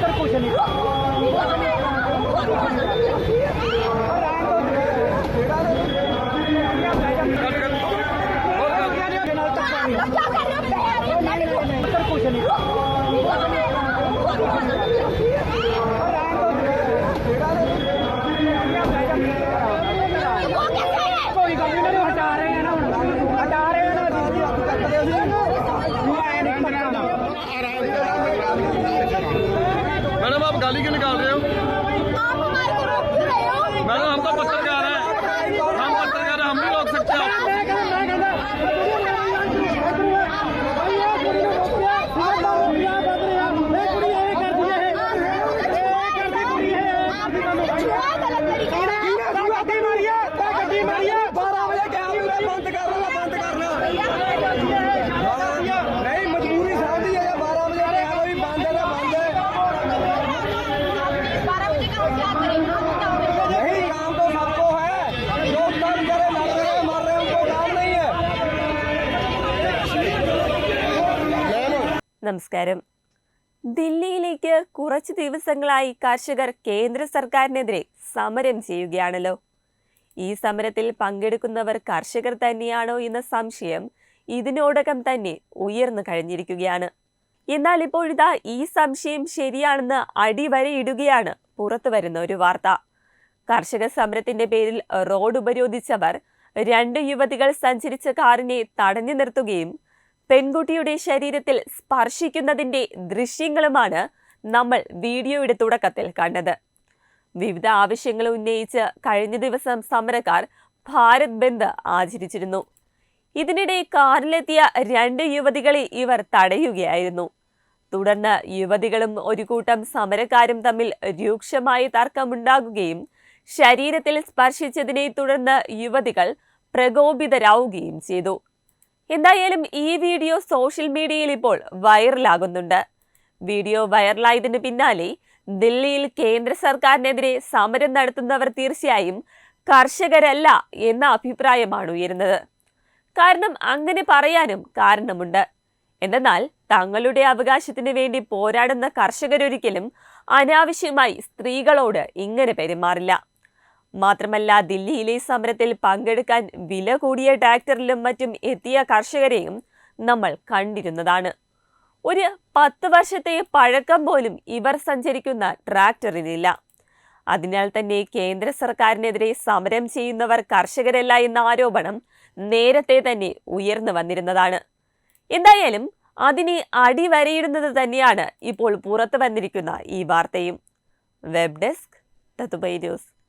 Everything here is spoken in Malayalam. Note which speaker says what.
Speaker 1: ਉੱਤਰ ਕੁਛ ਨਹੀਂ। ਉੱਤਰ ਕੁਛ ਨਹੀਂ।
Speaker 2: गाली क्यों निकाल रहे
Speaker 1: हो
Speaker 3: നമസ്കാരം. ദില്ലിയിലേക്ക് കുറച്ച് ദിവസങ്ങളായി കർഷകർ കേന്ദ്ര സർക്കാരിനെതിരെ സമരം ചെയ്യുകയാണല്ലോ. ഈ സമരത്തിൽ പങ്കെടുക്കുന്നവർ കർഷകർ തന്നെയാണോ എന്ന സംശയം ഇതിനോടകം തന്നെ ഉയർന്നു കഴിഞ്ഞിരിക്കുകയാണ്. എന്നാൽ ഇപ്പോഴിതാ ഈ സംശയം ശരിയാണെന്ന് അടിവരയിടുകയാണ് പുറത്തു വരുന്ന ഒരു വാർത്ത. കർഷക സമരത്തിന്റെ പേരിൽ റോഡ് ഉപരോധിച്ചവർ രണ്ട് യുവതികൾ സഞ്ചരിച്ച കാറിനെ തടഞ്ഞു നിർത്തുകയും പെൺകുട്ടിയുടെ ശരീരത്തിൽ സ്പർശിക്കുന്നതിന്റെ ദൃശ്യങ്ങളുമാണ് നമ്മൾ വീഡിയോയുടെ തുടക്കത്തിൽ കണ്ടത്. വിവിധ ആവശ്യങ്ങൾ ഉന്നയിച്ച് കഴിഞ്ഞ ദിവസം സമരക്കാർ ഭാരത് ബന്ദ് ആചരിച്ചിരുന്നു. ഇതിനിടെ കാറിലെത്തിയ രണ്ട് യുവതികളെ ഇവർ തടയുകയായിരുന്നു. തുടർന്ന് യുവതികളും ഒരു കൂട്ടം സമരക്കാരും തമ്മിൽ രൂക്ഷമായി തർക്കമുണ്ടാകുകയും ശരീരത്തിൽ സ്പർശിച്ചതിനെ തുടർന്ന് യുവതികൾ പ്രകോപിതരാവുകയും ചെയ്തു. എന്തായാലും ഈ വീഡിയോ സോഷ്യൽ മീഡിയയിൽ ഇപ്പോൾ വൈറലാകുന്നുണ്ട്. വീഡിയോ വൈറലായതിന് പിന്നാലെ ദില്ലിയിൽ കേന്ദ്ര സർക്കാരിനെതിരെ സമരം നടത്തുന്നവർ തീർച്ചയായും കർഷകരല്ല എന്ന അഭിപ്രായമാണ് ഉയരുന്നത്. കാരണം അങ്ങനെ പറയാനും കാരണമുണ്ട്. എന്തെന്നാൽ തങ്ങളുടെ അവകാശത്തിന് വേണ്ടി പോരാടുന്ന കർഷകരൊരിക്കലും അനാവശ്യമായി സ്ത്രീകളോട് ഇങ്ങനെ പെരുമാറില്ല. മാത്രമല്ല ദില്ലിയിലെ സമരത്തിൽ പങ്കെടുക്കാൻ വില കൂടിയ ട്രാക്ടറിലും മറ്റും എത്തിയ കർഷകരെയും നമ്മൾ കണ്ടിരുന്നതാണ്. ഒരു പത്ത് വർഷത്തെ പഴക്കം പോലും ഇവർ സഞ്ചരിക്കുന്ന ട്രാക്ടറിനില്ല. അതിനാൽ തന്നെ കേന്ദ്ര സർക്കാരിനെതിരെ സമരം ചെയ്യുന്നവർ കർഷകരല്ല എന്ന ആരോപണം നേരത്തെ തന്നെ ഉയർന്നു വന്നിരുന്നതാണ്. എന്തായാലും അതിനെ അടിവരയിടുന്നത് തന്നെയാണ് ഇപ്പോൾ പുറത്തു വന്നിരിക്കുന്ന ഈ വാർത്തയും. വെബ് ഡെസ്ക് തത്തുബൈ ന്യൂസ്.